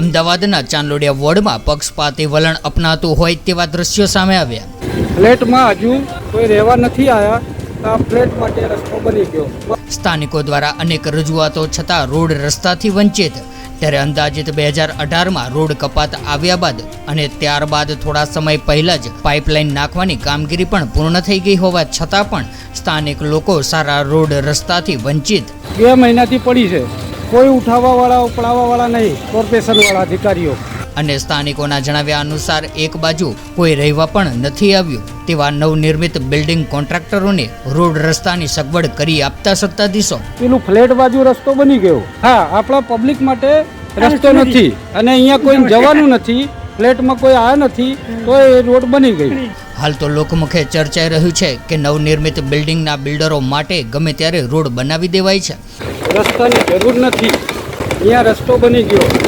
અમદાવાદના ચાંદલોડિયા વોર્ડમાં પક્ષપાતી વલણ અપનાતું હોય તેવા દ્રશ્યો સામે આવ્યા. ફ્લેટમાં હજુ કોઈ રહેવા નથી આવ્યા ફ્લેટ માટે રસ્તો બની ગયો. સ્થાનિકો દ્વારા અનેક રજૂઆતો છતાં રોડ રસ્તાથી વંચિત. ત્યારે અંદાજિત બે હજાર અઢારમાં રોડ કપાત આવ્યા બાદ અને ત્યારબાદ થોડા સમય પહેલાં જ પાઇપલાઇન નાખવાની કામગીરી પણ પૂર્ણ થઈ ગઈ હોવા છતાં પણ સ્થાનિક લોકો સારા રોડ રસ્તાથી વંચિત. બે મહિનાથી પડી છે. કોઈ ઉઠાવવાવાળા ઉપડાવવાવાળા નહીં કોર્પોરેશનવાળા અધિકારીઓ. અને સ્થાનિકોના જણાવ્યા અનુસાર એક બાજુ કોઈ રહેવા પણ નથી આવ્યું તેવા નવનિર્મિત બિલ્ડિંગ કોન્ટ્રાક્ટરોને રોડ રસ્તાની સગવડ કરી આપતા સત્તાધીશો. પેલું ફ્લેટ બાજુ રસ્તો બની ગયો. હા આપણા પબ્લિક માટે રસ્તો નથી અને અહીંયા કોઈ જવાનું નથી ફ્લેટમાં કોઈ આવ્યા નથી તો એ રોડ બની ગઈ. હાલ તો લોકમુખે ચર્ચાઈ રહ્યું છે કે નવનિર્મિત બિલ્ડિંગના બિલ્ડરો માટે ગમે ત્યારે રોડ બનાવી દેવાય છે. રસ્તાની જરૂર નથી. અહીંયા રસ્તો બની ગયો.